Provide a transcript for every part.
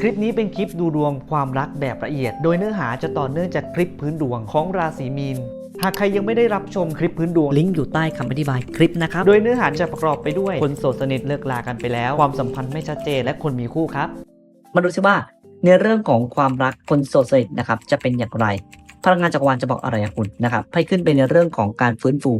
คลิปนี้เป็นคลิปดูดวงความรักแบบละเอียด โดยเนื้อหาจะต่อเนื่องจากคลิปพื้นดวงของราศีมีน หากใครยังไม่ได้รับชมคลิปพื้นดวงลิงก์อยู่ใต้คำอธิบายคลิปนะครับ โดยเนื้อหาจะประกอบไปด้วยคนโสดสนิทเลิกลากันไปแล้ว ความสัมพันธ์ไม่ชัดเจนและคนมีคู่ครับ มาดูซิว่าในเรื่องของความรักคนโสดสนิทนะครับจะเป็นอย่างไร พลังงานจักรวาลจะบอกอะไรกับคุณนะครับให้ขึ้นไปในเรื่องของการฟื้นฟู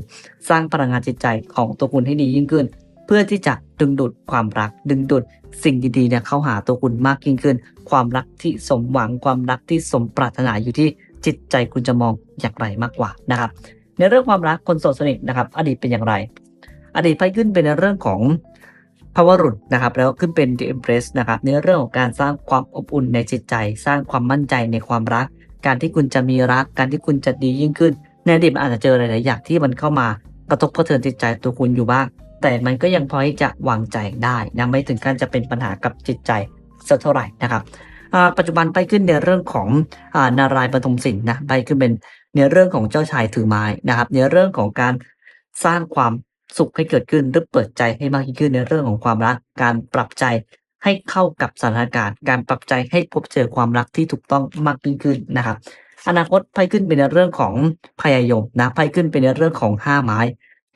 สร้างพลังงานจิตใจของตัวคุณให้ดียิ่งขึ้น เพื่อที่จะดึงดูดความรัก ดึงดูดสิ่งดีๆเนี่ยเข้าหาตัวคุณมากยิ่งขึ้น ความรักที่สมหวังความรักที่สมปรารถนาอยู่ที่จิตใจคุณจะมองอย่างไรมากกว่านะครับ ในเรื่องความรักคนโสดสนิทนะครับ อดีตเป็นอย่างไร อดีตไปขึ้นเป็นในเรื่องของภาวรุษนะครับแล้วขึ้นเป็น The Empress นะครับในเรื่องของการสร้างความอบอุ่นในจิตใจ สร้างความมั่นใจในความรัก การที่คุณจะมีรัก การที่คุณจะดียิ่งขึ้นในอดีตอาจจะเจอหลายๆอย่างที่มันเข้ามากระทบกระเทือนจิตใจตัวคุณอยู่บ้าง แต่มันก็ยังพอที่จะวางใจได้นะไม่ถึงขั้นจะเป็นปัญหากับจิตใจสักเท่าไหร่นะครับปัจจุบันไปขึ้นในเรื่องของอานารายณ์ปฐมศิลป์นะไปขึ้นเป็นในเรื่องของเจ้าชายถือไม้นะครับ ในเรื่องของการสร้างความสุขให้เกิดขึ้นหรือเปิดใจให้มากยิ่งขึ้นในเรื่องของความรัก การปรับใจให้เข้ากับสถานการณ์ การปรับใจให้พบเจอความรักที่ถูกต้องมากยิ่งขึ้นนะครับ อนาคตไพ่ขึ้นเป็นในเรื่องของพยายมนะไพ่ขึ้นเป็นในเรื่องของห้าไม้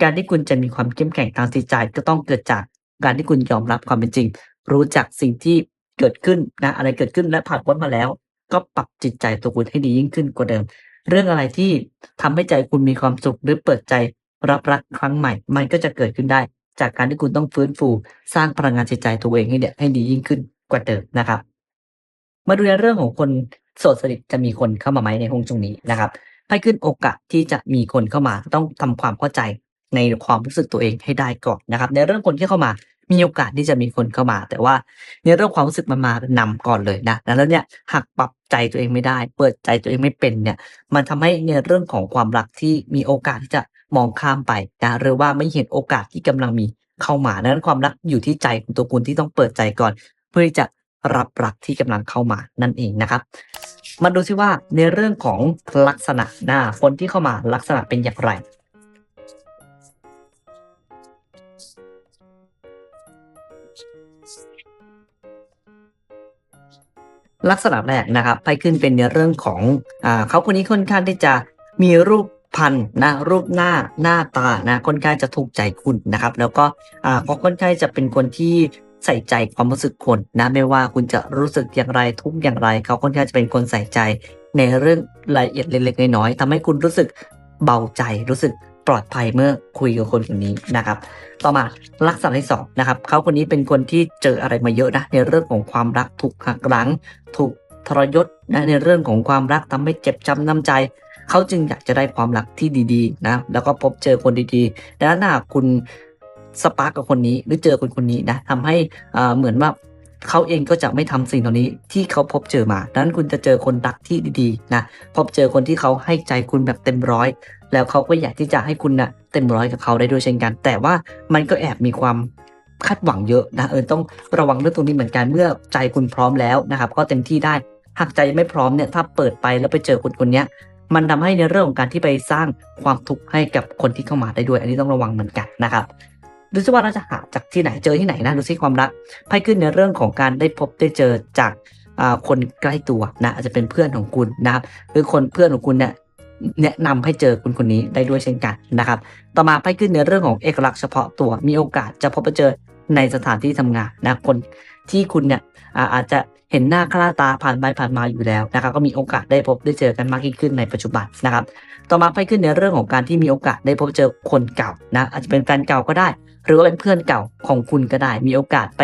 การที่คุณจะมีความเข้มแข็งทางจิตใจก็ต้องเกิดจากการที่คุณยอมรับความเป็นจริง รู้จักสิ่งที่เกิดขึ้นนะอะไรเกิดขึ้นและผ่านพ้นมาแล้ว ก็ปรับจิตใจตัวคุณให้ดียิ่งขึ้นกว่าเดิม เรื่องอะไรที่ทำให้ใจคุณมีความสุขหรือเปิดใจรับรักครั้งใหม่ มันก็จะเกิดขึ้นได้ จากการที่คุณต้องฟื้นฟู สร้างพลังงานจิตใจตัวเองให้เนี่ยให้ดียิ่งขึ้นกว่าเดิมนะครับ มาดูในเรื่องของคนโสดสนิทจะมีคนเข้ามาไหมในห้องตรงนี้นะครับให้ขึ้นโอกาสที่จะมีคนเข้ามาต้องทำความเข้าใจ ในความรู้สึกตัวเองให้ได้ก่อนนะครับ ในเรื่องคนที่เข้ามามีโอกาสที่จะมีคนเข้ามา แต่ว่าในเรื่องความรู้สึกมันมานำก่อนเลยนะแล้วเนี่ยหากปรับใจตัวเองไม่ได้ เปิดใจตัวเองไม่เป็นเนี่ย มันทำให้ในเรื่องของความรักที่มีโอกาสที่จะมองข้ามไปนะหรือว่าไม่เห็นโอกาสที่กำลังมีเข้ามาดังนั้นความรักอยู่ที่ใจของตัวคุณที่ต้องเปิดใจก่อน เพื่อที่จะรับรักที่กำลังเข้ามานั่นเองนะครับ มาดูซิว่าในเรื่องของลักษณะหน้าคนที่เข้ามาลักษณะเป็นอย่างไร ลักษณะแรกนะครับไปขึ้นเป็นในเรื่องของอ่าเขาคนนี้ค่อนข้างที่จะมีรูปพันนะรูปหน้าหน้าตานะค่อนข้างจะถูกใจคุณนะครับ แล้วก็อ่าเขาค่อนข้างจะเป็นคนที่ใส่ใจความรู้สึกคนนะไม่ว่าคุณจะรู้สึกอย่างไรทุกอย่างไร เขาค่อนข้างจะเป็นคนใส่ใจในเรื่องรายละเอียดเล็กๆน้อยๆทำให้คุณรู้สึกเบาใจรู้สึก ปลอดภัยเมื่อคุยกับคนคนนี้นะครับ ต่อมาลักษณะที่สองนะครับเขาคนนี้เป็นคนที่เจออะไรมาเยอะนะในเรื่องของความรักถูกหักหลัง ถูกทรยศนะในเรื่องของความรักทำให้เจ็บช้ำน้ำใจเขาจึงอยากจะได้ความรักที่ดีๆนะแล้วก็พบเจอคนดีๆดังนั้นหากคุณสปาร์กกับคนนี้หรือเจอคนคนนี้นะทำให้อ่าเหมือนว่า เขาเองก็จะไม่ทำสิ่งเหล่านี้ที่เขาพบเจอมาดังนั้นคุณจะเจอคนรักที่ดีๆนะพบเจอคนที่เขาให้ใจคุณแบบเต็มร้อย แล้วเขาก็อยากที่จะให้คุณนะ่ะเต็มร้อยกับเขาได้ด้วยเช่นกัน แต่ว่ามันก็แอบมีความคาดหวังเยอะนะเออต้องระวังเรื่องตรงนี้เหมือนกันเมื่อใจคุณพร้อมแล้วนะครับ ก็เต็มที่ได้หากใจไม่พร้อมเนี่ยถ้าเปิดไปแล้วไปเจอคนคนนี้มันทำให้ในเรื่องของการที่ไปสร้างความทุกข์ให้กับคนที่เข้ามาได้ด้วย อันนี้ต้องระวังเหมือนกันนะครับ ดูซิว่าเราจะหาจากที่ไหนเจอที่ไหนนะดูซิความรักไพ่ขึ้นในเรื่องของการได้พบได้เจอจากคนใกล้ตัวนะอาจจะเป็นเพื่อนของคุณนะครับหรือคนเพื่อนของคุณเนี่ยแนะนำให้เจอคุณคนนี้ได้ด้วยเช่นกันนะครับ ต่อมาไพ่ขึ้นในเรื่องของเอกลักษณ์เฉพาะตัว มีโอกาสจะพบเจอในสถานที่ทำงานนะคนที่คุณเนี่ยอาอาจจะเห็นหน้าค่าตาผ่านไปผ่านมาอยู่แล้วนะครับ ก็มีโอกาสได้พบได้เจอกันมากยิ่งขึ้นในปัจจุบันนะครับ ต่อมาไพ่ขึ้นในเรื่องของการที่มีโอกาสได้พบเจอคนเก่านะอาจจะเป็นแฟนเก่าก็ได้ หรือว่าเป็นเพื่อนเก่าของคุณก็ได้ มีโอกาสไป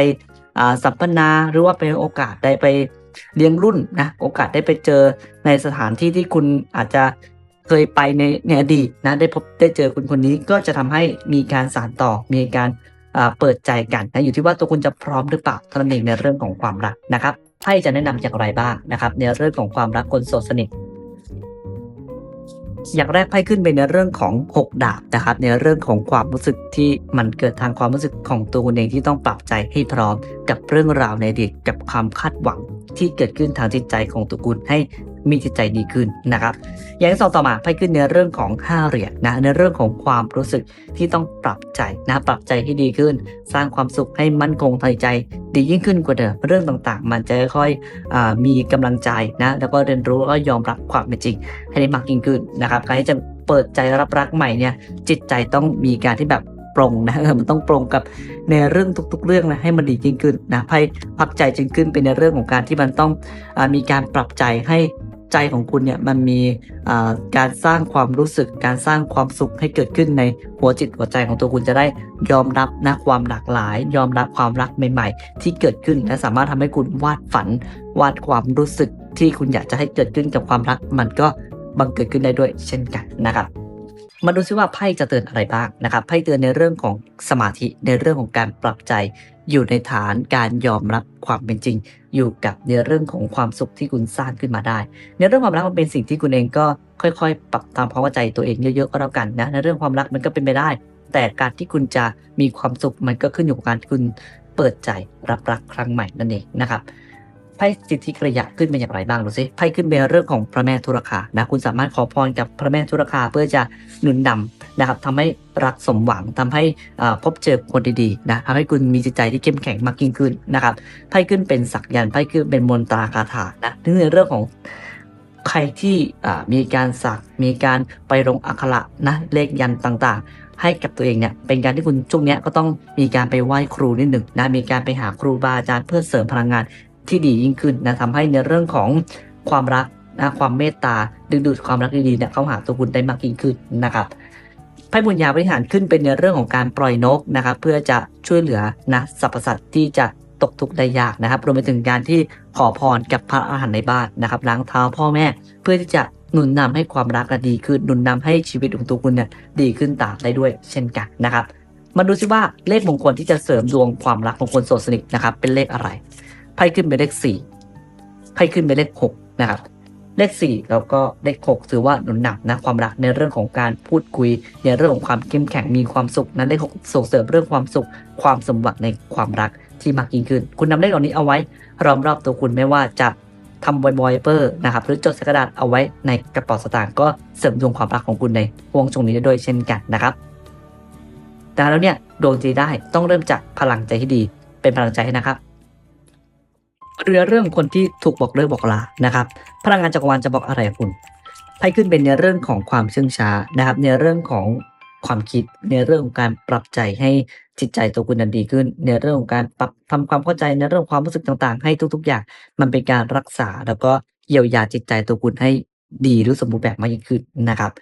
สัมปนาหรือว่าเป็นโอกาสได้ไปเลี้ยงรุ่นนะโอกาสได้ไปเจอในสถานที่ที่คุณอาจจะเคยไปในในอดีตนะได้พบได้เจอคนคนนี้ก็จะทำให้มีการสานต่อมีการเปิดใจกันนะอยู่ที่ว่าตัวคุณจะพร้อมหรือเปล่าเท่านั้นเองในเรื่องของความรักนะครับไพ่จะแนะนำอย่างไรบ้างนะครับในเรื่องของความรักคนโสดสนิท อย่างแรกไพ่ขึ้นไปในเรื่องของ 6 ดาบนะครับในเรื่องของความรู้สึกที่มันเกิดทางความรู้สึกของตัวคุณเองที่ต้องปรับใจให้พร้อมกับเรื่องราวในอดีตกับความคาดหวังที่เกิดขึ้นทางจิตใจของตัวคุณให้ มีจิตใจดีขึ้นนะครับ อย่างที่สองต่อมาไพ่ขึ้นในเรื่องของห้าเหรียญนะในเรื่องของความรู้สึกที่ต้องปรับใจนะปรับใจให้ดีขึ้น สร้างความสุขให้มั่นคงทางใจ ดียิ่งขึ้นกว่าเดิมเรื่องต่างๆ มันจะค่อยๆอ่ามีกำลังใจนะแล้วก็เรียนรู้แล้วก็ยอมรับความเป็นจริง ให้ได้มากยิ่งขึ้นนะครับการที่จะเปิดใจรับรักใหม่เนี่ยจิตใจต้องมีการที่แบบปรงนะมันต้องปรงกับในเรื่องทุก ๆ เรื่องนะให้มันดียิ่งขึ้นนะไพ่พักใจจึงขึ้นเป็นในเรื่องของการที่มันต้องอมีการปรับใจให้ ใจของคุณเนี่ยมันมีการสร้างความรู้สึกการสร้างความสุขให้เกิดขึ้นในหัวจิตหัวใจของตัวคุณจะได้ยอมรับนะความหลากหลาย ยอมรับความรักใหม่ ๆ ที่เกิดขึ้นและสามารถทำให้คุณวาดฝัน วาดความรู้สึกที่คุณอยากจะให้เกิดขึ้นกับความรักมันก็บังเกิดขึ้นได้ด้วยเช่นกันนะครับมาดูซิว่าไพ่จะเตือนอะไรบ้างนะครับไพ่เตือนในเรื่องของสมาธิในเรื่องของการปรับใจ อยู่ในฐานการยอมรับความเป็นจริง อยู่กับในเรื่องของความสุขที่คุณสร้างขึ้นมาได้ ในเรื่องความรักมันเป็นสิ่งที่คุณเองก็ค่อยๆ ปรับตามความเข้าใจตัวเองเยอะๆก็แล้วกันนะในเรื่องความรักมันก็เป็นไปได้ แต่การที่คุณจะมีความสุขมันก็ขึ้นอยู่กับการที่คุณเปิดใจรับรักครั้งใหม่นั่นเองนะครับไพ่สิทธิกระยะขึ้นเป็นอย่างไรบ้างดูสิไพ่ขึ้นเป็นเรื่องของพระแม่ธุรคานะคุณสามารถขอพรกับพระแม่ธุรคาเพื่อจะหนุนนำ นะครับทำให้รักสมหวังทำให้พบเจอคนดีๆนะทำให้คุณมีจิตใจที่เข้มแข็งมากยิ่งขึ้นนะครับไพ่ขึ้นเป็นสักยันต์ไพ่ขึ้นเป็นมนตราคาถานะซึ่งในเรื่องของใครที่มีการสักมีการไปลงอักขระนะเลขยันต์ต่างๆ ให้กับตัวเองเนี่ยเป็นการที่คุณช่วงนี้ก็ต้องมีการไปไหว้ครูนิดหนึ่งนะมีการไปหาครูบาอาจารย์เพื่อเสริมพลังงานที่ดียิ่งขึ้นนะทำให้ในเรื่องของความรักนะความเมตตาดึงดูดความรักดีๆเนี่ยเข้าหาตัวคุณได้มากยิ่งขึ้นนะครับ ไพ่บุญญาบริหารขึ้นเป็นในเรื่องของการปล่อยนกนะครับเพื่อจะช่วยเหลือนะสรรพสัตว์ที่จะตกทุกข์ได้ยากนะครับรวมไปถึงการที่ขอพรกับพระอาหารในบ้านนะครับล้างเท้าพ่อแม่เพื่อที่จะหนุนนำให้ความรักดีขึ้นหนุนนำให้ชีวิตของตัวคุณเนี่ยดีขึ้นตามได้ด้วยเช่นกันนะครับ มาดูซิว่าเลขมงคลที่จะเสริมดวงความรักของคนโสดสนิทนะครับเป็นเลขอะไรไพ่ขึ้นเป็นเลขสี่ไพ่ขึ้นเป็นเลขหกนะครับ เลขสี่แล้วก็เลขหกถือว่าหนุนหนักนะความรักในเรื่องของการพูดคุย ในเรื่องของความเข้มแข็งมีความสุขนะเลขหกส่งเสริมเรื่องความสุข ความสมหวังในความรักที่มากยิ่งขึ้น คุณนำเลขเหล่านี้เอาไว้รอมรอบตัวคุณไม่ว่าจะทำบ่อยเปอร์นะครับหรือจดใส่กระดาษเอาไว้ในกระเป๋าสตางค์ก็เสริมดวงความรักของคุณในวงช่วงนี้ด้วยเช่นกันนะครับแต่แล้วเนี่ยดวงใจได้ต้องเริ่มจากพลังใจที่ดี เป็นพลังใจให้นะครับ เรือเรื่องคนที่ถูกบอกเลิกบอกลานะครับ พลังงานจักรวาลจะบอกอะไรคุณไพ่ขึ้นเป็นในเรื่องของความเชื่องช้านะครับ ในเรื่องของความคิดในเรื่องของการปรับใจให้จิตใจตัวคุณนั้นดีขึ้น ในเรื่องของการปรับทำความเข้าใจในเรื่องความรู้สึกต่างๆ ให้ทุก ๆ อย่างมันเป็นการรักษาแล้วก็เยียวยาจิตใจตัวคุณให้ดีหรือสมบูรณ์แบบมากยิ่งขึ้นนะครับ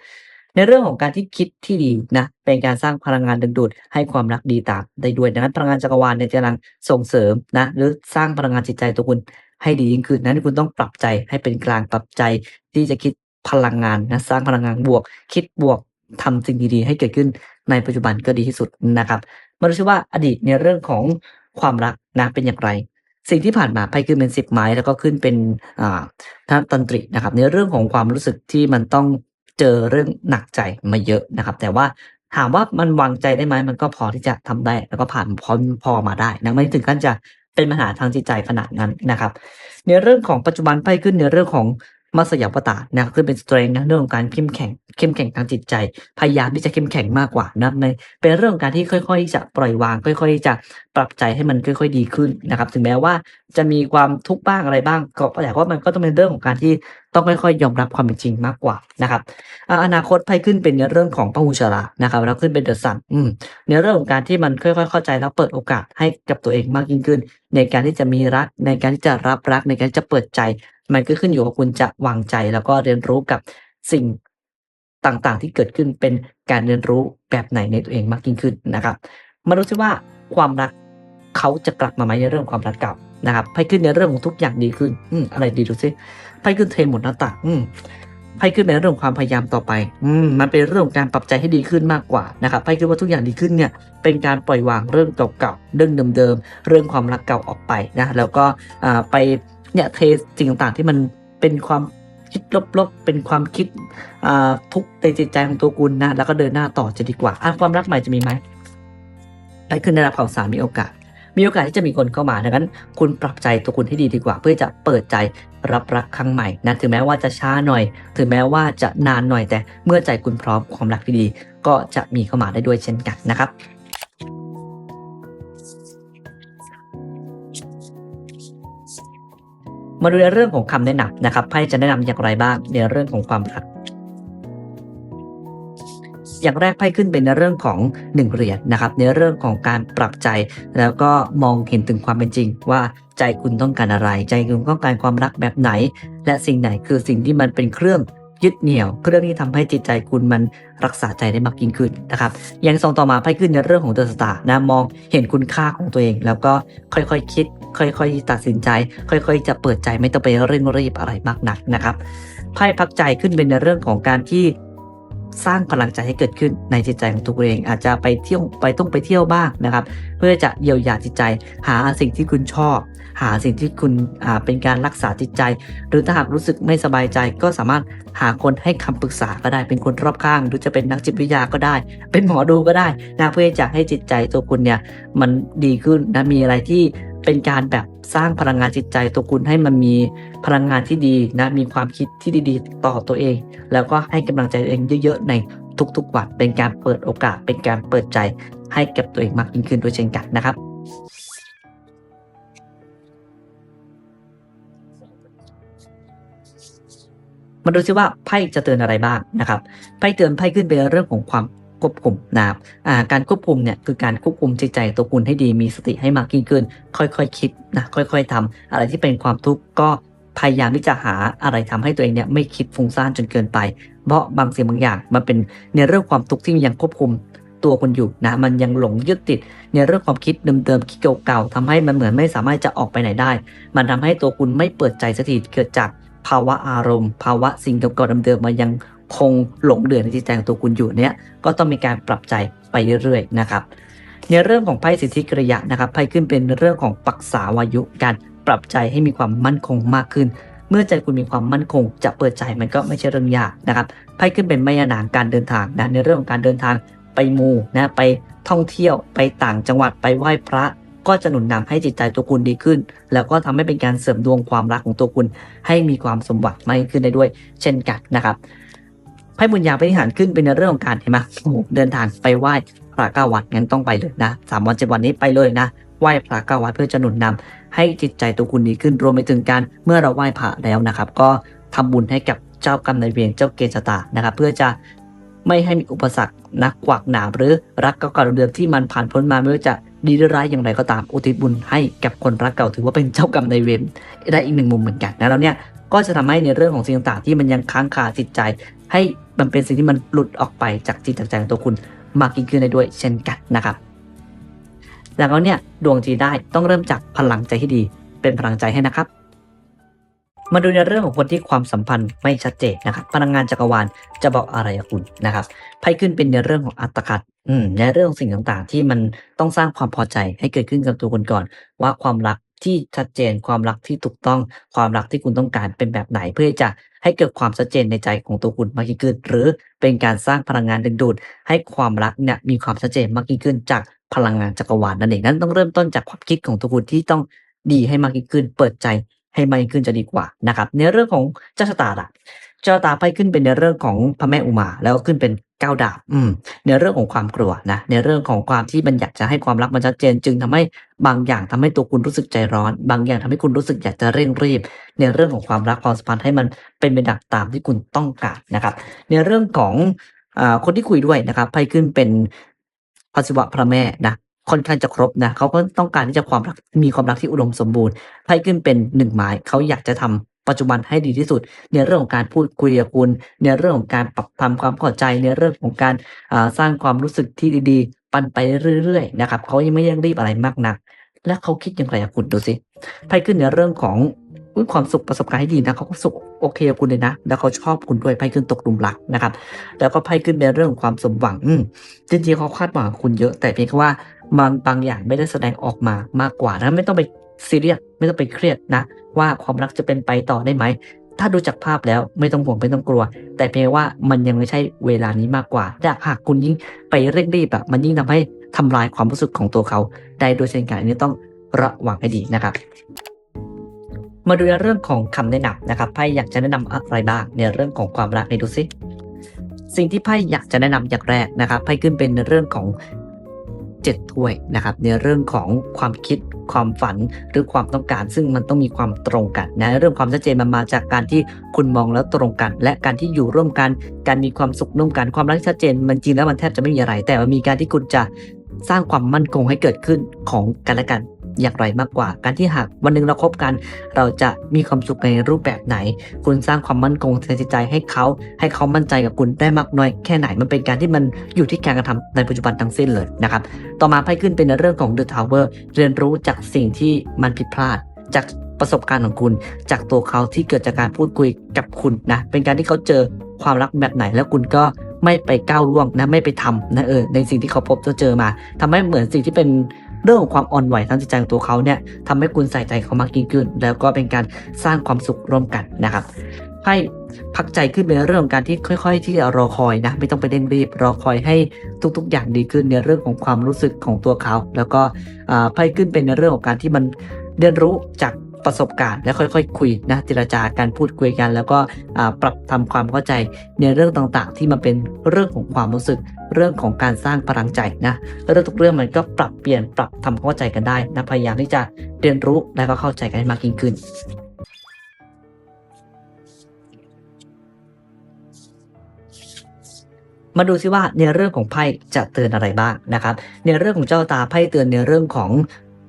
ในเรื่องของการที่คิดที่ดีนะเป็นการสร้างพลังงานดึงดูดให้ความรักดีตามได้ด้วยดังนั้นพลังงานจักรวาลเนี่ยกำลังส่งเสริมนะหรือสร้างพลังงานจิตใจตัวคุณให้ดียิ่งขึ้นนั้นคุณต้องปรับใจให้เป็นกลางปรับใจที่จะคิดพลังงานนะสร้างพลังงานบวก คิดบวกทำสิ่งดีๆให้เกิดขึ้นในปัจจุบันก็ดีที่สุดนะครับมาดูซิว่าอดีตในเรื่องของความรักนะเป็นอย่างไร สิ่งที่ผ่านมาไพ่ขึ้นเป็นสิบไม้แล้วก็ขึ้นเป็นอ่าทางตันตรีนะครับในเรื่องของความรู้สึกที่มันต้อง เจอเรื่องหนักใจมาเยอะนะครับ แต่ว่าถามว่ามันวางใจได้ไหมมันก็พอที่จะทำได้ แล้วก็ผ่านพอพอมาได้นะไม่ถึงขั้นจะเป็นปัญหาทางจิตใจขนาดนั้นนะครับ ในเรื่องของปัจจุบันไปขึ้นในเรื่องของ มัสยาวตานะครับขึ้นเป็นสเตรนนะเรื่องของการเข้มแข็งเข้มแข็งทางจิตใจ พยายามที่จะเข้มแข็งมากกว่านะในเป็นเรื่องของการที่ค่อย ๆ จะปล่อยวาง ค่อย ๆ จะปรับใจให้มันค่อย ๆ ดีขึ้นนะครับ ถึงแม้ว่าจะมีความทุกข์บ้างอะไรบ้าง ก็แต่ว่ามันก็ต้องเป็นเรื่องของการที่ต้องค่อยๆ ยอมรับความเป็นจริงมากกว่านะครับอนาคตไพ่ขึ้นเป็นในเรื่องของพหูชรานะครับแล้วขึ้นเป็นเดอะซันอืมในเรื่องของการที่มันค่อยๆ เข้าใจแล้วเปิดโอกาสให้กับตัวเองมากยิ่งขึ้น ในการที่จะมีรักในการที่จะรับรักในการจะเปิดใจ มันก็ขึ้นอยู่กับคุณจะวางใจแล้วก็เรียนรู้กับสิ่งต่างๆ ที่เกิดขึ้นเป็นการเรียนรู้แบบไหนในตัวเองมากยิ่งขึ้นนะครับ มาดูซิว่าความรักเขาจะกลับมาไหมในเรื่องความรักเก่านะครับไพ่ขึ้นในเรื่องของทุกอย่างดีขึ้นอืมอะไรดีดูซิไพ่ขึ้นเทรนหมดหน้าตาอืมไพ่ขึ้นในเรื่องของความพยายามต่อไป อืม มันเป็นเรื่องของการปรับใจให้ดีขึ้นมากกว่านะครับ ไพ่ขึ้นว่าทุกอย่างดีขึ้นเนี่ย เป็นการปล่อยวางเรื่องเก่าๆ เรื่องเดิมๆ เรื่องความรักเก่าออกไปนะ แล้วก็อ่าไป เนี่ยเทสิ่งต่างๆที่มันเป็นความคิดลบๆ เป็นความคิดทุกในจิตใจของตัวคุณนะ แล้วก็เดินหน้าต่อจะดีกว่าอะความรักใหม่จะมีไหมได้ขึ้นได้รับข่าวสารมีโอกาส มีโอกาสที่จะมีคนเข้ามาดังนั้น คุณปรับใจตัวคุณให้ดีดีกว่า เพื่อจะเปิดใจรับรักครั้งใหม่นะ ถึงแม้ว่าจะช้าหน่อย ถึงแม้ว่าจะนานหน่อยแต่เมื่อใจคุณพร้อมความรักที่ดีก็จะมีเข้ามาได้ด้วยเช่นกันนะครับ มาดูในเรื่องของคำแนะนำนะครับไพ่จะแนะนำอย่างไรบ้างในเรื่องของความรัก อย่างแรกไพ่ขึ้นเป็นในเรื่องของหนึ่งเหรียญนะครับ ในเรื่องของการปรับใจแล้วก็มองเห็นถึงความเป็นจริง ว่าใจคุณต้องการอะไร ใจคุณต้องการความรักแบบไหน และสิ่งไหนคือสิ่งที่มันเป็นเครื่อง ยึดเหนี่ยวเครื่องที่ทำให้จิตใจคุณมันรักษาใจได้มากยิ่งขึ้นนะครับอย่างสองต่อมาไพ่ขึ้นในเรื่องของเดอะสตาร์นะมองเห็นคุณค่าของตัวเอง แล้วก็ค่อยๆคคิด ค่อยๆ ตัดสินใจ ค่อยๆ จะเปิดใจไม่ต้องไปเร่งรีบอะไรมากนักนะครับไพ่พักใจขึ้นเป็นในเรื่องของการที่ สร้างพลังใจให้เกิดขึ้นในจิตใจของตัวเอง อาจจะไปเที่ยวไปต้องไปเที่ยวบ้างนะครับ เพื่อจะเยียวยาจิตใจ หาสิ่งที่คุณชอบ หาสิ่งที่คุณเป็นการรักษาจิตใจ หรือถ้าหากรู้สึกไม่สบายใจก็สามารถหาคนให้คำปรึกษาก็ได้เป็นคนรอบข้าง หรือจะเป็นนักจิตวิทยาก็ได้ เป็นหมอดูก็ได้นะเพื่อจะให้จิตใจตัวคุณเนี่ยมันดีขึ้นนะมีอะไรที่ เป็นการแบบสร้างพลังงานจิตใจตัวคุณให้มันมีพลังงานที่ดีนะมีความคิดที่ดีๆ ต่อตัวเอง แล้วก็ให้กำลังใจเองเยอะๆในทุกๆวันเป็นการเปิดโอกาส เป็นการเปิดใจให้กับตัวเองมากยิ่งขึ้นด้วยเช่นกันนะครับมาดูซิว่าไพ่จะเตือนอะไรบ้างนะครับไพ่เตือนไพ่ขึ้นเป็นเรื่องของความ ควบคุมนะครับอ่าการควบคุมเนี่ยคือการควบคุมจิตใจตัวคุณให้ดีมีสติให้มากยิ่งขึ้น ค่อยๆคคิดนะค่อย ๆทำอะไรที่เป็นความทุกข์ก็พยายามที่จะหาอะไรทำให้ตัวเองเนี่ยไม่คิดฟุ้งซ่านจนเกินไป เพราะบางสิ่งบางอย่างมันเป็นในเรื่องความทุกข์ที่ยังควบคุมตัวคุณอยู่นะมันยังหลงยึดติดในเรื่องความคิดเดิมๆคิดเก่าๆทำให้มันเหมือนไม่สามารถจะออกไปไหนได้ มันทำให้ตัวคุณไม่เปิดใจสักทีเกิดจากภาวะอารมณ์ ภาวะสิ่งเก่าๆเดิมๆมันยัง คงหลงเหลือในจิตใจของตัวคุณอยู่เนี่ยก็ต้องมีการปรับใจไปเรื่อยๆนะครับในเรื่องของไพ่สิทธิกริยะนะครับไพ่ขึ้นเป็นเรื่องของปักษาวายุการปรับใจให้มีความมั่นคงมากขึ้น เมื่อใจคุณมีความมั่นคง จะเปิดใจมันก็ไม่ใช่เรื่องยากนะครับไพ่ขึ้นเป็นไมยานางการเดินทางนะในเรื่องของการเดินทางไปมูนะไปท่องเที่ยวไปต่างจังหวัดไปไหว้พระ ก็จะหนุนนำให้จิตใจตัวคุณดีขึ้น แล้วก็ทำให้เป็นการเสริมดวงความรักของตัวคุณ ให้มีความสมหวังมากขึ้นได้ด้วย เช่นกันนะครับ ไพ่บุญญาปฏิหารขึ้นเป็นในเรื่องของการเห็นไหมโอ้โหเดินทางไปไหว้พระเก้าวัดงั้นต้องไปเลยนะสามวันเจ็ดวันนี้ไปเลยนะไหว้พระเก้าวัดเพื่อจะหนุนนำให้จิตใจตัวคุณดีขึ้นรวมไปถึงการเมื่อเราไหว้พระแล้วนะครับ ก็ทำบุญให้กับเจ้ากรรมนายเวรเจ้าเกณฑ์ชะตานะครับ เพื่อจะไม่ให้มีอุปสรรคนักกวักหนามหรือรักเก่าๆเดิมๆที่มันผ่านพ้นมาไม่ว่าจะดีหรือร้ายอย่างไรก็ตามอุทิศบุญให้กับคนรักเก่าถือว่าเป็นเจ้ากรรมนายเวรได้อีกหนึ่งมุมเหมือนกันนะแล้วเนี่ย ก็จะทำให้ในเรื่องของสิ่งต่างๆ ที่มันยังค้างคาจิตใจ ให้มันเป็นสิ่งที่มันหลุดออกไปจากจิตจากใจของตัวคุณมากยิ่งขึ้นได้ด้วยเช่นกันนะครับแล้วก็เนี่ยดวงจีได้ต้องเริ่มจากพลังใจที่ดี เป็นพลังใจให้นะครับ มาดูในเรื่องของคนที่ความสัมพันธ์ไม่ชัดเจนนะครับ พลังงานจักรวาลจะบอกอะไรกับคุณนะครับไพ่ขึ้นเป็นในเรื่องของอัตคัดในเรื่องของสิ่งต่างๆ ที่มันต้องสร้างความพอใจให้เกิดขึ้นกับตัวคุณก่อน ว่าความรัก ที่ชัดเจนความรักที่ถูกต้องความรักที่คุณต้องการเป็นแบบไหน เพื่อจะให้เกิดความชัดเจนในใจของตัวคุณมากยิ่งขึ้น หรือเป็นการสร้างพลังงานดึงดูด ให้ความรักเนี่ยมีความชัดเจนมากยิ่งขึ้น จากพลังงานจักรวาลนั่นเองนั้นต้องเริ่มต้นจากความคิดของตัวคุณที่ต้องดีให้มากยิ่งขึ้น เปิดใจให้มากยิ่งขึ้นจะดีกว่านะครับในเรื่องของเจ้าชะตาล่ะเจ้าตาไพ่ขึ้นเป็นในเรื่องของพระแม่อุมา แล้วก็ขึ้นเป็น ก้าวดาบอืมในเรื่องของความกลัวนะในเรื่องของความที่มันอยากจะให้ความรักมันชัดเจน จึงทำให้บางอย่างทำให้ตัวคุณรู้สึกใจร้อน บางอย่างทำให้คุณรู้สึกอยากจะเร่งรีบ ในเรื่องของความรักความสัมพันธ์ให้มันเป็นไปดังตามที่คุณต้องการนะครับ ในเรื่องของอคนที่คุยด้วยนะครับไพ่ขึ้นเป็นพระศิวะพระแม่นะค่อนข้างจะครบนะเขาก็ต้องการที่จะความรักมีความรักที่อุดมสมบูรณ์ไพ่ขึ้นเป็นหนึ่งหมายเขาอยากจะทำ ปัจจุบันให้ดีที่สุด ในเรื่องของการพูดคุยกับคุณ ในเรื่องของการปรับทำความเข้าใจในเรื่องของการสร้างความรู้สึกที่ดีๆ ปันไปเรื่อยๆนะครับเขายังไม่ยังรีบอะไรมากนัก และเขาคิดอย่างไรกับคุณดูสิไพ่ขึ้นในเรื่องของความสุขประสบการณ์ที่ดีนะเขาก็สุขโอเคกับคุณเลยนะ แล้วเขาชอบคุณด้วยไพ่ขึ้นตกหลุมรักนะครับ แล้วก็ไพ่ขึ้นในเรื่องของความสมหวังจริงๆเขาคาดหวังคุณเยอะ แต่เพียงแค่ว่าบางบางอย่างไม่ได้แสดงออกมามากกว่านะไม่ต้องไป ซีเรียสไม่ต้องไปเครียดนะ ว่าความรักจะเป็นไปต่อได้ไหม ถ้าดูจากภาพแล้วไม่ต้องห่วงไม่ต้องกลัว แต่เพียงว่ามันยังไม่ใช่เวลานี้มากกว่าถ้าหากคุณยิ่งไปเร่งรีบอะมันยิ่งทำให้ทำลายความรู้สึกของตัวเขาได้โดยเช่นกันอันนี้ต้องระวังให้ดีนะครับมาดูในเรื่องของคำแนะนำนะครับไพ่อยากจะแนะนำอะไรบ้างในเรื่องของความรักในดูซิสิ่งที่ไพ่อยากจะแนะนำอย่างแรกนะครับไพ่ขึ้นเป็นในเรื่องของ เจ็ดถ้วยนะครับในเรื่องของความคิดความฝันหรือความต้องการ ซึ่งมันต้องมีความตรงกันนะเรื่องความชัดเจนมันมาจากการที่คุณมองแล้วตรงกัน และการที่อยู่ร่วมกัน การมีความสุขร่วมกันความรักชัดเจน มันจริงแล้วมันแทบจะไม่มีอะไร แต่มันมีการที่คุณจะสร้างความมั่นคงให้เกิดขึ้นของกันและกัน อย่างไรมากกว่า การที่หากวันหนึ่งเราคบกัน เราจะมีความสุขในรูปแบบไหน คุณสร้างความมั่นคงทางจิตใจให้เขา ให้เขามั่นใจกับคุณได้มากน้อยแค่ไหนมันเป็นการที่มันอยู่ที่การกระทำในปัจจุบันทั้งสิ้นเลยนะครับต่อมาไพ่ขึ้นเป็นเรื่องของ The Tower เรียนรู้จากสิ่งที่มันผิดพลาดจากประสบการณ์ของคุณ จากตัวเขาที่เกิดจากการพูดคุยกับคุณนะเป็นการที่เขาเจอความรักแบบไหนแล้วคุณก็ไม่ไปก้าวล่วงนะไม่ไปทำนะเออในสิ่งที่เขาพบเจอมาทำให้เหมือนสิ่งที่เป็น เรื่องของความอ่อนไหวทางจิตใจของตัวเขาเนี่ยทำให้คุณใส่ใจเขามากยิ่งขึ้น แล้วก็เป็นการสร้างความสุขร่วมกันนะครับให้พักใจขึ้นเป็นเรื่องของการที่ค่อย ๆ ที่จะรอคอยนะไม่ต้องไปเร่งรีบรอคอยให้ทุก ๆ อย่างดีขึ้นในเรื่องของความรู้สึกของตัวเขา แล้วก็อ่าไพ่ขึ้นเป็นในเรื่องของการที่มันเรียนรู้จาก ประสบการณ์และค่อยๆ คุยนะเจรจาการพูดคุยกัน แล้วก็ปรับทำความเข้าใจในเรื่องต่างๆ ที่มันเป็นเรื่องของความรู้สึกเรื่องของการสร้างพลังใจนะเรื่องทุกเรื่องมันก็ปรับเปลี่ยนปรับทำความเข้าใจกันได้นะพยายามที่จะเรียนรู้และก็เข้าใจกันมากยิ่งขึ้นมาดูซิว่าในเรื่องของไพ่จะเตือนอะไรบ้างนะครับ ในเรื่องของเจ้าตาไพ่เตือนในเรื่องของ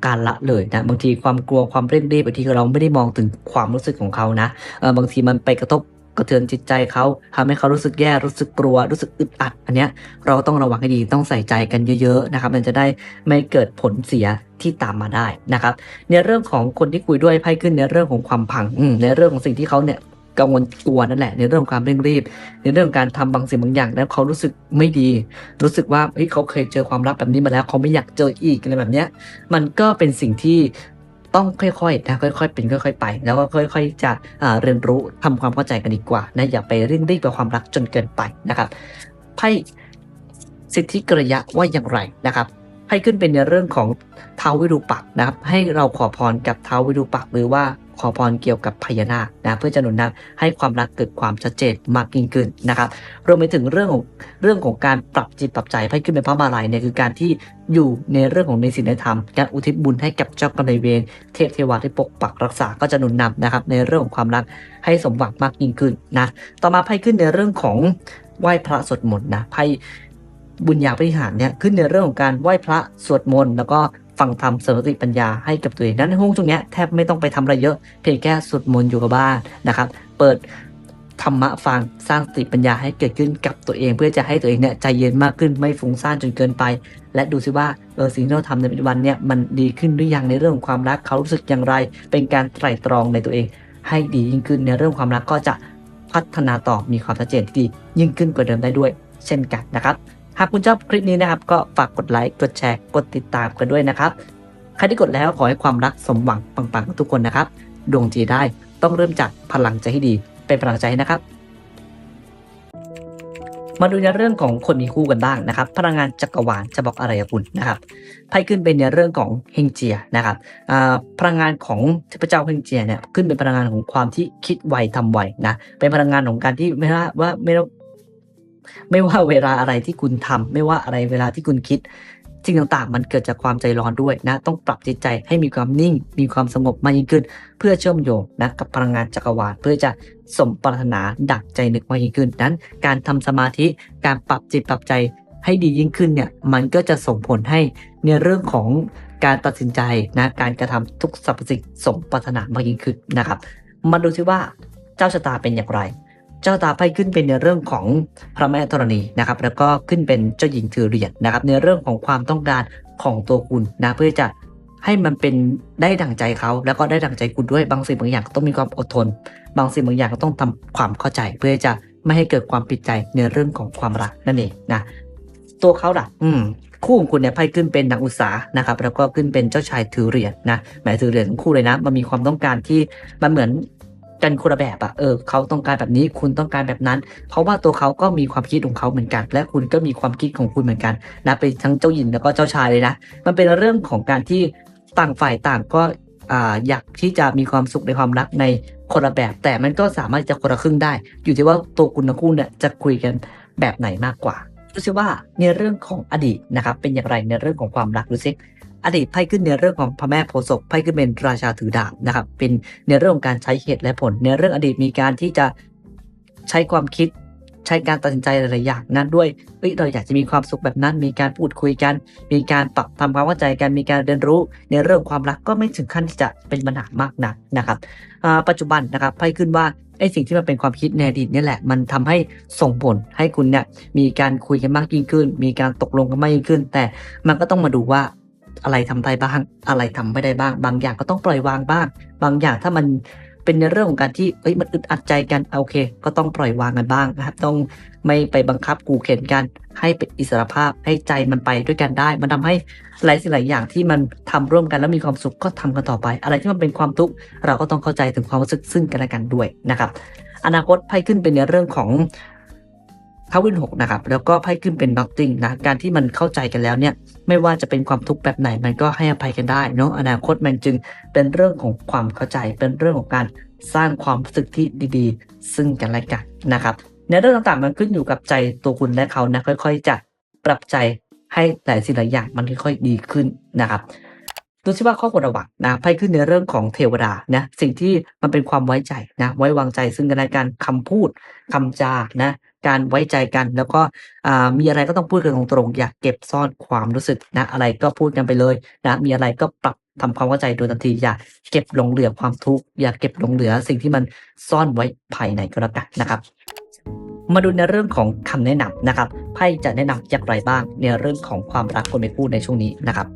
การละเลยนะบางทีความกลัวความเร่งรีบบางทีเราไม่ได้มองถึงความรู้สึกของเขานะเออบางทีมันไปกระทบกระเทือนจิตใจเขาทำให้เขารู้สึกแย่รู้สึกกลัวรู้สึกอึดอัด อันเนี้ยเราต้องระวังให้ดีต้องใส่ใจกันเยอะๆนะครับ มันจะได้ไม่เกิดผลเสียที่ตามมาได้นะครับ ในเรื่องของคนที่คุยด้วยไพ่ขึ้นในเรื่องของความพังในเรื่องของสิ่งที่เขาเนี่ย กังวลกลัวนั่นแหละ ในเรื่องของความเร่งรีบ ในเรื่องการทำบางสิ่งบางอย่าง แล้วเขารู้สึกไม่ดี รู้สึกว่าเฮ้ยเขาเคยเจอความรักแบบนี้มาแล้ว เขาไม่อยากเจออีกอะไรแบบเนี้ย มันก็เป็นสิ่งที่ต้องค่อยๆนะค่อยๆเป็นค่อย ๆ ไป แล้วก็ค่อย ๆ จะเรียนรู้ทำความเข้าใจกันดีกว่านะอย่าไปเร่งรีบกับความรักจนเกินไปนะครับไพ่สิทธิกระยะว่าอย่างไรนะครับ ให้ขึ้นเป็นในเรื่องของเท้าววิรูปักษ์นะครับ ให้เราขอพรกับเท้าววิรูปักษ์หรือว่าขอพรเกี่ยวกับพญานาคนะเพื่อจะหนุนนำให้ความรักเกิดความชัดเจนมากยิ่งขึ้นนะครับรวมไปถึงเรื่องของเรื่องของการปรับจิตปรับใจให้ขึ้นเป็นพระมาลัยเนี่ยคือการที่อยู่ในเรื่องของในศีลในธรรม การอุทิศบุญให้กับเจ้ากรรมนายเวรเทพเทวาที่ปกปักรักษาก็จะหนุนนำนะครับในเรื่องของความรักให้สมหวังมากยิ่งขึ้นนะต่อมาไพ่ขึ้นในเรื่องของไหว้พระสวดมนต์นะไพ่ บุญญาปริหารเนี่ยขึ้นในเรื่องของการไหว้พระสวดมนต์แล้วก็ฟังธรรมเสริมสติปัญญาให้กับตัวเองนั้นในห้องตรงเนี้ยแทบไม่ต้องไปทำอะไรเยอะ เพียงแค่สวดมนต์อยู่กับบ้านนะครับ เปิดธรรมะฟังสร้างสติปัญญาให้เกิดขึ้นกับตัวเอง เพื่อจะให้ตัวเองเนี่ยใจเย็นมากขึ้นไม่ฟุ้งซ่านจนเกินไป และดูซิว่าเออสิ่งที่เราทำในปัจจุบันเนี่ยมันดีขึ้นหรือยังในเรื่องของความรักเขารู้สึกอย่างไร เป็นการไตร่ตรองในตัวเอง ให้ดียิ่งขึ้นในเรื่องความรักก็จะพัฒนาต่อมีความชัดเจนที่ดียิ่งขึ้นกว่าเดิมได้ด้วย เช่นกันนะครับ หากคุณชอบคลิปนี้นะครับ ก็ฝากกดไลค์ กดแชร์ กดติดตามกันด้วยนะครับ ใครที่กดแล้วขอให้ความรักสมหวังปังๆทุกคนนะครับ ดวงจีได้ต้องเริ่มจากพลังใจให้ดี เป็นพลังใจนะครับ มาดูในเรื่องของคนมีคู่กันบ้างนะครับ พลังงานจักรวาลจะบอกอะไรกับคุณนะครับไพ่ขึ้นเป็นในเรื่องของเฮงเจียนะครับพลังงานของเทพเจ้าเฮงเจียเนี่ยขึ้นเป็นพลังงานของความที่คิดไวทำไวนะ เป็นพลังงานของการที่ไม่ว่าว่าไม่ว่า ไม่ว่าเวลาอะไรที่คุณทำไม่ว่าอะไรเวลาที่คุณคิดสิ่งต่างๆ มันเกิดจากความใจร้อนด้วยนะ ต้องปรับจิตใจให้มีความนิ่ง มีความสงบมากยิ่งขึ้น เพื่อเชื่อมโยงนะกับพลังงานจักรวาลเพื่อจะสมปรารถนาดักใจนึกมากยิ่งขึ้น นั้น การทำสมาธิการปรับจิตปรับใจให้ดียิ่งขึ้นเนี่ยมันก็จะส่งผลให้ในเรื่องของการตัดสินใจนะการกระทำทุกสรรพสิ่งสมปรารถนามากยิ่งขึ้นนะครับมาดูซิว่าเจ้าชะตาเป็นอย่างไร เจ้าตาไพ่ขึ้นเป็นในเรื่องของพระแม่ธรณีนะครับแล้วก็ขึ้นเป็นเจ้าหญิงถือเหรียญนะครับในเรื่องของความต้องการของตัวคุณนะเพื่อจะให้มันเป็นได้ดั่งใจเขาแล้วก็ได้ดั่งใจคุณด้วยบางสิ่งบางอย่างก็ต้องมีความอดทน บางสิ่งบางอย่างก็ต้องทำความเข้าใจ เพื่อจะไม่ให้เกิดความผิดใจในเรื่องของความรักนั่นเองนะตัวเขาล่ะ อืมคู่ของคุณเนี่ยไพ่ขึ้นเป็นนักอุตสาหนะครับแล้วก็ขึ้นเป็นเจ้าชายถือเหรียญนะหมายถือเหรียญทั้งคู่เลยนะ มันมีความต้องการที่มันเหมือน กันคนละแบบอะเออเขาต้องการแบบนี้คุณต้องการแบบนั้น เพราะว่าตัวเขาก็มีความคิดของเขาเหมือนกัน และคุณก็มีความคิดของคุณเหมือนกันนะเป็นทั้งเจ้าหญิงแล้วก็เจ้าชายเลยนะมันเป็นเรื่องของการที่ต่างฝ่ายต่างก็อ่าอยากที่จะมีความสุขในความรักในคนละแบบ แต่มันก็สามารถจะคนละครึ่งได้ อยู่ที่ว่าตัวคุณทั้งคู่เนี่ยจะคุยกันแบบไหนมากกว่าดูซิว่าในเรื่องของอดีตนะครับเป็นอย่างไรในเรื่องของความรักดูซิ อดีตไพ่ขึ้นในเรื่องของพระแม่โพศพไพ่ขึ้นเป็นราชาถือดาบนะครับ เป็นในเรื่องของการใช้เหตุและผล ในเรื่องอดีตมีการที่จะใช้ความคิดใช้การตัดสินใจหลายๆอย่างนั้นด้วยเฮ้ยเราอยากจะมีความสุขแบบนั้น มีการพูดคุยกัน มีการปรับทำความเข้าใจกันมีการเรียนรู้ ในเรื่องความรักก็ไม่ถึงขั้นที่จะเป็นปัญหามากนักนะครับปัจจุบันนะครับไพ่ขึ้นว่าไอ้สิ่งที่มันเป็นความคิดในอดีตนี่แหละ มันทำให้ส่งผลให้คุณเนี่ยมีการคุยกันมากยิ่งขึ้น มีการตกลงกันมากยิ่งขึ้น แต่มันก็ต้องมาดูว่า อะไรทำได้บ้าง อะไรทำไม่ได้บ้าง บางอย่างก็ต้องปล่อยวางบ้าง บางอย่างถ้ามันเป็นในเรื่องของการที่เอ้ยมันอึดอัดใจกันโอเค ก็ต้องปล่อยวางกันบ้างนะครับ ต้องไม่ไปบังคับกูเข็นกัน ให้เป็นอิสระภาพให้ใจมันไปด้วยกันได้ มันทำให้หลายสิ่งหลายอย่างที่มันทำร่วมกันแล้วมีความสุขก็ทำกันต่อไป อะไรที่มันเป็นความทุกข์เราก็ต้องเข้าใจถึงความรู้สึกซึ่งกันและกันด้วยนะครับ อนาคตไพ่ขึ้นเป็นในเรื่องของ ทาวินหกนะครับแล้วก็ไพ่ขึ้นเป็นน็อตติงนะการที่มันเข้าใจกันแล้วเนี่ยไม่ว่าจะเป็นความทุกข์แบบไหนมันก็ให้อภัยกันได้เนาะอนาคตมันจึงเป็นเรื่องของความเข้าใจ เป็นเรื่องของการสร้างความรู้สึกที่ดีๆ ซึ่งกันและกันนะครับในเรื่องต่างๆมันขึ้นอยู่กับใจตัวคุณและเขานะค่อย ๆ จะปรับใจให้หลายสิ่งหลายอย่างมันค่อยๆดีขึ้นนะครับดูซิว่าข้อควรระวังนะไพ่ขึ้นในเรื่องของเทวดานะสิ่งที่มันเป็นความไว้ใจนะไว้วางใจซึ่งกันและกันคำพูดคำจานะ การไว้ใจกัน แล้วก็มีอะไรก็ต้องพูดกันตรงๆอย่าเก็บซ่อนความรู้สึกนะอะไรก็พูดกันไปเลยนะมีอะไรก็ปรับทำความเข้าใจโดยทันทีอย่าเก็บหลงเหลือความทุกข์อย่าเก็บหลงเหลือสิ่งที่มันซ่อนไว้ภายในก็แล้วกันนะครับมาดูในเรื่องของคำแนะนำนะครับไพ่จะแนะนำอย่างไรบ้างในเรื่องของความรักคนเป็นคู่ในช่วงนี้นะครับ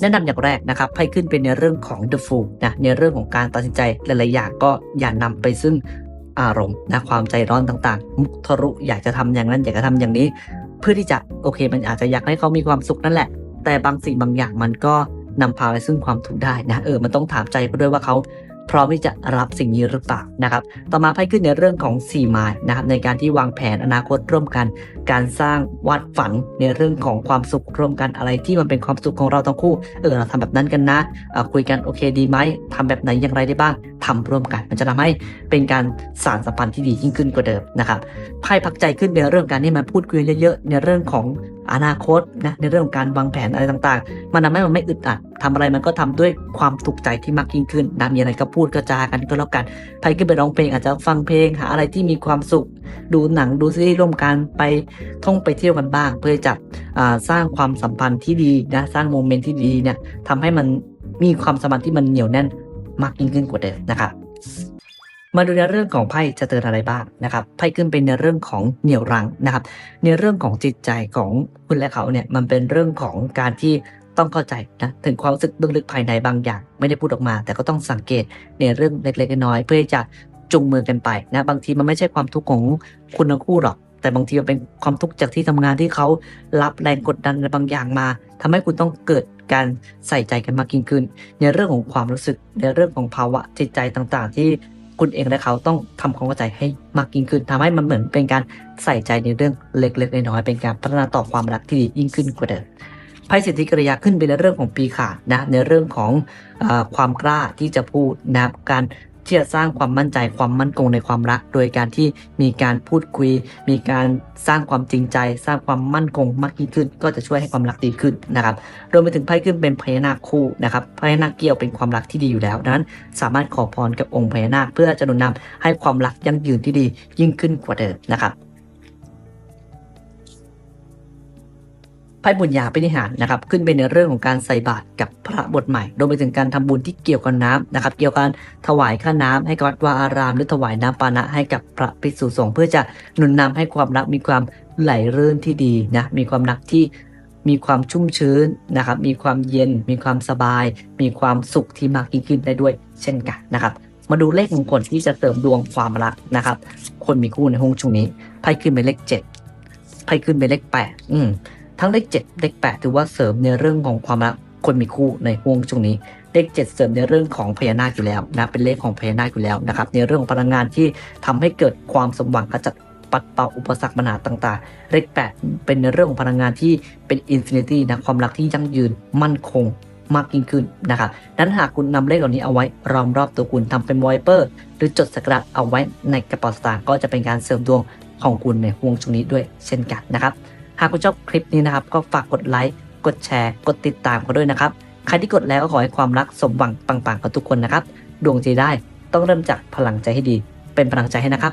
แนะนำอย่างแรกนะครับไพ่ขึ้นเป็นในเรื่องของ the fool นะในเรื่องของการตัดสินใจหลายๆอย่างก็อย่านำไปซึ่ง อารมณ์นะความใจร้อนต่างๆ มุทะรุอยากจะทำอย่างนั้นอยากจะทำอย่างนี้ เพื่อที่จะโอเค มันอาจจะอยากให้เขามีความสุขนั่นแหละ แต่บางสิ่งบางอย่างมันก็นำพาไปซึ่งความทุกข์ได้นะเออมันต้องถามใจเขาด้วยว่าเขา พร้อมที่จะรับสิ่งนี้หรือเปล่านะครับ ต่อมาไพ่ขึ้นในเรื่องของ4ไม้นะครับในการที่วางแผนอนาคตร่วมกัน การสร้างวาดฝันในเรื่องของความสุขร่วมกันอะไรที่มันเป็นความสุขของเราทั้งคู่เออเราทำแบบนั้นกันนะอ่อคุยกันโอเคดีไหมทำแบบไหนอย่างไรได้บ้างทำร่วมกัน มันจะทำให้เป็นการสานสัมพันธ์ที่ดียิ่งขึ้นกว่าเดิมนะครับไพ่พักใจขึ้นในเรื่องการที่มันพูดคุยเยอะๆในเรื่องของอนาคตนะในเรื่องของการวางแผนอะไรต่างๆ มันทำให้มันไม่อึดอัดทำอะไรมันก็ทำด้วยความถูกใจที่มากยิ่งขึ้นนะมีอะไรก็พูดก็จากันก็แล้วกันไปขึ้นไปร้องเพลงอาจจะฟังเพลงหาอะไรที่มีความสุข ดูหนังดูซีรีส์ร่วมกันไปท่องไปเที่ยวกันบ้าง เพื่อจะสร้างความสัมพันธ์ที่ดีนะสร้างโมเมนต์ที่ดีเนี่ยทำให้มันมีความสัมพันธ์ที่มันเหนียวแน่นมากยิ่งขึ้นกว่าเดิมนะครับ มาดูในเรื่องของไพ่จะเตือนอะไรบ้างนะครับไพ่ขึ้นเป็นในเรื่องของเหนี่ยวรั้งนะครับ ในเรื่องของจิตใจของคุณและเขาเนี่ยมันเป็นเรื่องของการที่ต้องเข้าใจนะถึงความรู้สึกลึกๆภายในบางอย่าง ไม่ได้พูดออกมา แต่ก็ต้องสังเกตในเรื่องเล็กๆน้อยๆเพื่อที่จะจูงมือกันไปนะบางทีมันไม่ใช่ความทุกข์ของคุณทั้งคู่หรอก แต่บางทีมันเป็นความทุกข์จากที่ทำงานที่เขารับแรงกดดันอะไรบางอย่างมาทำให้คุณต้องเกิดการใส่ใจกันมากยิ่งขึ้น ในเรื่องของความรู้สึกในเรื่องของภาวะจิตใจต่างๆ ที่ คุณเองและเขาต้องทำความเข้าใจให้มากยิ่งขึ้นทำให้มันเหมือนเป็นการใส่ใจในเรื่องเล็กๆน้อยๆเป็นการพัฒนาต่อความรักที่ดียิ่งขึ้นกว่าเดิมไพ่สิทธิกริยาขึ้นเป็นในเรื่องของปีขาดนะในเรื่องของอความกล้าที่จะพูดนะครับการ ที่จะสร้างความมั่นใจความมั่นคงในความรัก โดยการที่มีการพูดคุย มีการสร้างความจริงใจ สร้างความมั่นคงมากยิ่งขึ้น ก็จะช่วยให้ความรักดีขึ้นนะครับรวมไปถึงไพ่ขึ้นเป็นพญานาคคู่นะครับพญานาคเกี่ยวเป็นความรักที่ดีอยู่แล้วดังนั้น สามารถขอพรกับองค์พญานาคเพื่อจะหนุนนำให้ความรักยั่งยืนที่ดียิ่งขึ้นกว่าเดิมนะครับ ไพ่บุญญาพินิหารนะครับขึ้นเป็นในเรื่องของการใส่บาตรกับพระบทใหม่รวมไปถึงการทำบุญที่เกี่ยวกับน้ำนะครับ เกี่ยวกับถวายค่าน้ำให้กับวัดวาอาราม หรือถวายน้ำปานะให้กับพระภิกษุสงฆ์เพื่อจะหนุนนำให้ความรักมีความไหลเรื่นที่ดีนะมีความรักที่มีความชุ่มชื้นนะครับ มีความเย็น มีความสบาย มีความสุขที่มากยิ่งขึ้นได้ด้วย เช่นกันนะครับ มาดูเลขมงคลที่จะเสริมดวงความรักนะครับ คนมีคู่ในห้องช่วงนี้ไพ่ขึ้นเป็นเลขเจ็ดไพ่ขึ้นเป็นเลขแปดอืม ทั้งเลขเจ็ดเลขแปดถือว่าเสริมในเรื่องของความรักคนมีคู่ในห่วงช่วงนี้เลขเจ็ดเสริมในเรื่องของพญานาคอยู่แล้วนะเป็นเลขของพญานาคอยู่แล้วนะครับในเรื่องของพลังงานที่ทำให้เกิดความสมหวังขจัดปัดเป่าอุปสรรคปัญหาต่างๆ เลขแปดเป็นในเรื่องของพลังงานที่เป็นอินฟินิตี้นะความรักที่ยั่งยืนมั่นคงมากยิ่งขึ้นนะครับดังนั้นหากคุณนำเลขเหล่านี้เอาไว้ล้อมรอบตัวคุณทำเป็นวอลเปอร์ หรือจดสกการะเอาไว้ในกระเป๋าสตางค์ก็จะเป็นการเสริมดวงของคุณในห่วงช่วงนี้ด้วยเช่นกันนะครับ หากคุณชอบคลิปนี้นะครับ ก็ฝากกดไลค์กดแชร์กดติดตามกันด้วยนะครับ ใครที่กดแล้วก็ขอให้ความรักสมหวังปังๆกับทุกคนนะครับ ดวงใจได้ต้องเริ่มจากพลังใจให้ดี เป็นพลังใจให้นะครับ